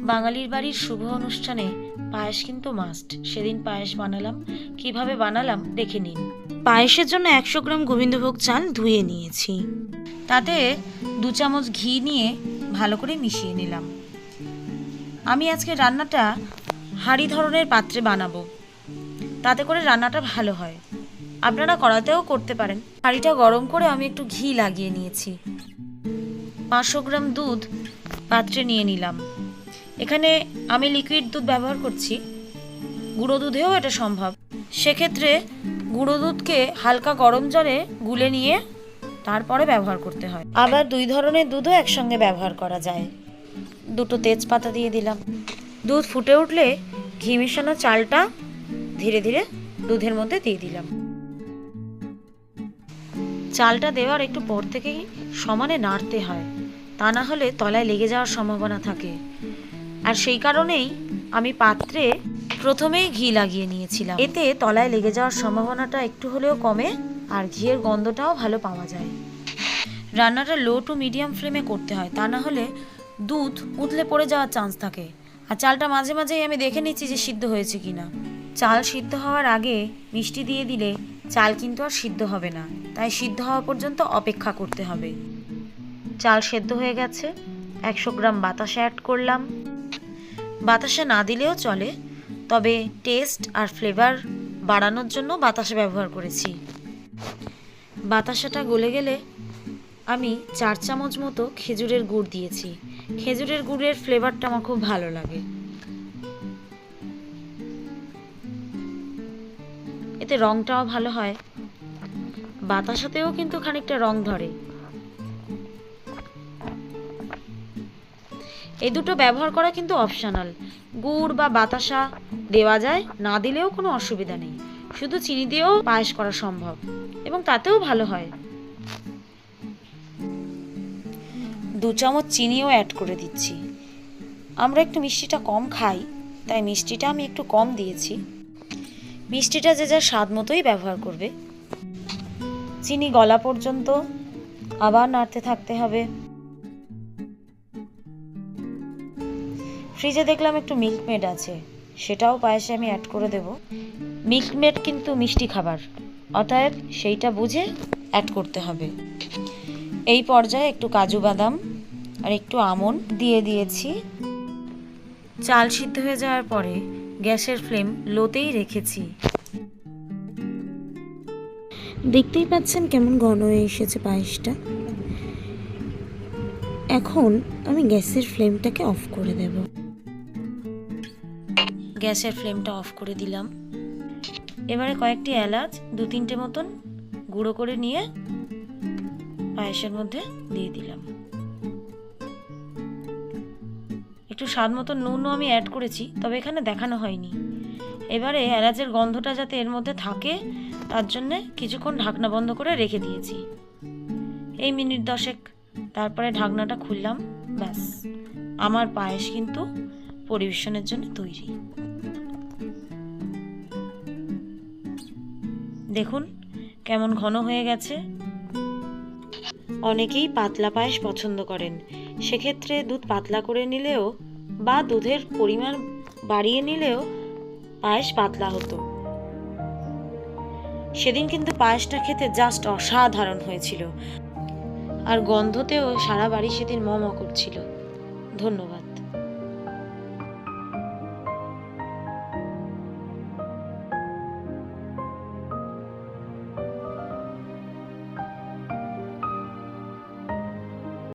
বাঙালির বাড়ির শুভ অনুষ্ঠানে পায়েস কিন্তু মাস্ট সেদিন পায়েস বানালাম। কীভাবে বানালাম দেখে নিন। পায়েসের জন্য একশো গ্রাম গোবিন্দভোগ চাল ধুয়ে নিয়েছি। তাতে দু চামচ ঘি নিয়ে ভালো করে মিশিয়ে নিলাম। আমি আজকে রান্নাটা হাঁড়ি ধরনের পাত্রে বানাবো। তাতে করে রান্নাটা ভালো হয়। আপনারা কড়াতেও করতে পারেন। হাঁড়িটা গরম করে আমি একটু ঘি লাগিয়ে নিয়েছি। পাঁচশো গ্রাম দুধ পাত্রে নিয়ে নিলাম। এখানে আমি লিকুইড দুধ ব্যবহার করছি। গুঁড়ো দুধেও এটা সম্ভব। সেক্ষেত্রে গুঁড়ো দুধকে হালকা গরম জলে গুলে নিয়ে তারপরে ব্যবহার করতে হয়। আবার দুই ধরনের দুধও একসঙ্গে ব্যবহার করা যায়। দুটো তেজপাতা দিয়ে দিলাম। দুধ ফুটে উঠলে ঘি মেশানো চালটা ধীরে ধীরে দুধের মধ্যে দিয়ে দিলাম। চালটা দেওয়ার একটু পর থেকেই সমানে নাড়তে হয়। তা না হলে তলায় লেগে যাওয়ার সম্ভাবনা থাকে। আর সেই কারণেই আমি পাত্রে প্রথমেই ঘি লাগিয়ে নিয়েছিলাম। এতে তলায় লেগে যাওয়ার সম্ভাবনাটা একটু হলেও কমে আর ঘিয়ের গন্ধটাও ভালো পাওয়া যায়। রান্নাটা লো টু মিডিয়াম ফ্লেমে করতে হয়, তা না হলে দুধ উতলে পড়ে যাওয়ার চান্স থাকে। আর চালটা মাঝে মাঝেই আমি দেখে নিচ্ছি যে সিদ্ধ হয়েছে কি না চাল সিদ্ধ হওয়ার আগে মিষ্টি দিয়ে দিলে চাল কিন্তু আর সিদ্ধ হবে না, তাই সিদ্ধ হওয়া পর্যন্ত অপেক্ষা করতে হবে। চাল সেদ্ধ হয়ে গেছে, একশো গ্রাম বাতাসা অ্যাড করলাম। বাতাসা না দিলেও চলে, তবে টেস্ট আর ফ্লেভার বাড়ানোর জন্য বাতাসা ব্যবহার করেছি। বাতাসাটা গলে গেলে আমি চার চামচ মতো খেজুরের গুড় দিয়েছি। খেজুরের গুড়ের ফ্লেভারটা আমার খুব ভালো লাগে। এতে রংটাও ভালো হয়। বাতাসাতেও কিন্তু খানিকটা রং ধরে। এই দুটো ব্যবহার করা কিন্তু অপশনাল গুড় বা বাতাসা দেওয়া যায়, না দিলেও কোনো অসুবিধা নেই। শুধু চিনি দিয়েও পায়েস করা সম্ভব, এবং তাতেও ভালো হয়। দু চামচ চিনিও অ্যাড করে দিচ্ছি। আমরা একটু মিষ্টিটা কম খাই, তাই মিষ্টিটা আমি একটু কম দিয়েছি। মিষ্টিটা যে যার স্বাদ মতোই ব্যবহার করবে। চিনি গলা পর্যন্ত আবার নাড়তে থাকতে হবে। ফ্রিজে দেখলাম একটু মিল্কমেড আছে। সেটাও পায়েসে আমি অ্যাড করে দেব। মিল্কমেড কিন্তু মিষ্টি খাবার। অতএব সেইটা বুঝে অ্যাড করতে হবে। এই পর্যায়ে একটু কাজু বাদাম আর একটু আমন দিয়ে দিয়েছি। চাল সিদ্ধ হয়ে যাওয়ার পরে গ্যাসের ফ্লেম লোতেই রেখেছি। দেখতেই পাচ্ছেন কেমন ঘন হয়ে এসেছে পায়েসটা। এখন আমি গ্যাসের ফ্লেমটাকে অফ করে দেব। গ্যাসের ফ্লেমটা অফ করে দিলাম। এবারে কয়েকটি এলাচ দু তিনটে মতন গুঁড়ো করে নিয়ে পায়েসের মধ্যে দিয়ে দিলাম। একটু স্বাদ মতো নুনও আমি অ্যাড করেছি, তবে এখানে দেখানো হয়নি। এবারে এলাচের গন্ধটা যাতে এর মধ্যে থাকে, তার জন্যে কিছুক্ষণ ঢাকনা বন্ধ করে রেখে দিয়েছি। এই মিনিট দশেক তারপরে ঢাকনাটা খুললাম, ব্যাস। আমার পায়েস কিন্তু পরিবেশনের জন্য তৈরি। দেখুন, কেমন ঘন হয়ে গেছে। অনেকেই পাতলা পায়েস পছন্দ করেন। সেক্ষেত্রে দুধ পাতলা করে নিলেও বা দুধের পরিমাণ বাড়িয়ে নিলেও পায়েস পাতলা হতো। সেদিন কিন্তু পায়েসটা খেতে জাস্ট অসাধারণ হয়েছিল। আর গন্ধতেও সারা বাড়ি সেদিন ম ম করছিল। ধন্যবাদ।